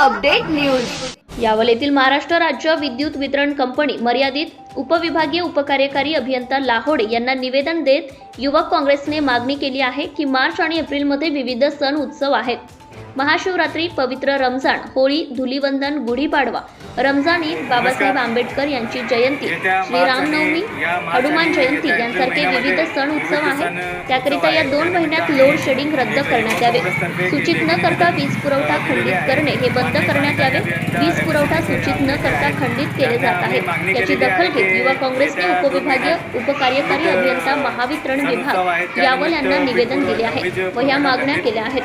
Update news. Yawal येथील महाराष्ट्र राज्य विद्युत वितरण कंपनी मर्यादित उपविभागीय उपकार्यकारी अभियंता लाहोडे यांना निवेदन देत युवक काँग्रेसने मागणी केली आहे की मार्च आणि एप्रिलमध्ये विविध सण उत्सव आहेत. महाशिवरात्री पवित्र रमजान होळी धुलीवंदन गुढीपाडवा. रमजान ईद बाबासाहेब आंबेडकर यांची जयंती. श्री रामनवमी हनुमान जयंती यांसारखे विविध सण उत्सव आहेत. त्याकरिता या दोन महिन्यात लोड शेडिंग रद्द करण्यात यावे. सूचित न करता वीज पुरवठा खंडित करणे हे बंद करण्यात यावे. वीज पुरवठा सूचित न करता खंडित केले जात आहे याची दखल घेत युवा काँग्रेसने उपविभागीय उपकार्यकारी अभियंता महावितरण विभाग यावल यांना निवेदन दिले आहे. व ह्या मागण्या केल्या आहेत.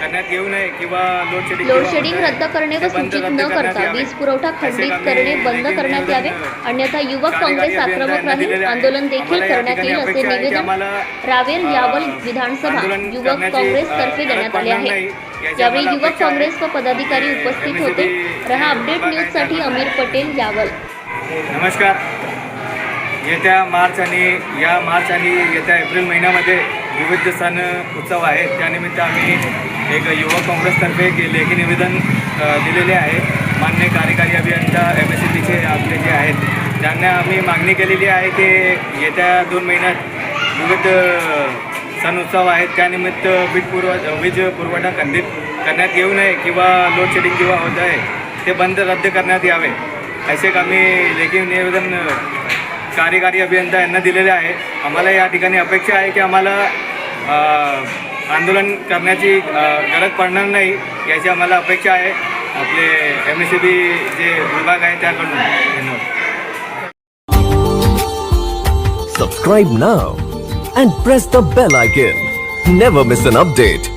करण्यात येऊ नये किंवा लोड शेडिंग लोड शेडिंग रद्द करणे व सूचित न करता वीज पुरवठा खंडित करणे बंद करण्यात यावे अन्यथा युवक काँग्रेस आक्रमक राहील आंदोलन देखील करण्यात येईल असे निवेदन रावेर यावल विधानसभा युवक काँग्रेस तर्फे देण्यात आले आहे यावेळी युवक काँग्रेस व पदाधिकारी उपस्थित होते रहा अपडेट न्यूजसाठी अमीर पटेल यावल नमस्कार येत्या मार्च आणि या मार्च आणि येत्या एप्रिल महिन्यामध्ये विविध सण उत्सव आहेत त्यानिमित्त आम्ही एक युवक काँग्रेसतर्फे एक लेखी निवेदन दिलेले आहे. मान्य कार्यकारी अभियंता एम एस सी बीचे आपले जे आहेत त्यांना आम्ही मागणी केलेली आहे की येत्या दोन महिन्यात विविध सण उत्सव आहेत. त्यानिमित्त वीज पुरव वीज पुरवठा खंडित करण्यात येऊ नये किंवा लोड शेडिंग किंवा होत आहे ते बंद रद्द करण्यात यावे. असे आम्ही लेखी निवेदन कार्यकारी अभियंता यांना दिलेले आहे आम्हाला या ठिकाणी अपेक्षा आहे की आम्हाला आंदोलन करण्याची गरज पडणार नाही याची आम्हाला अपेक्षा आहे आपले M S C B J विभाग आहे त्याकडून धन्यवाद Subscribe now and press the bell icon. Never miss an update.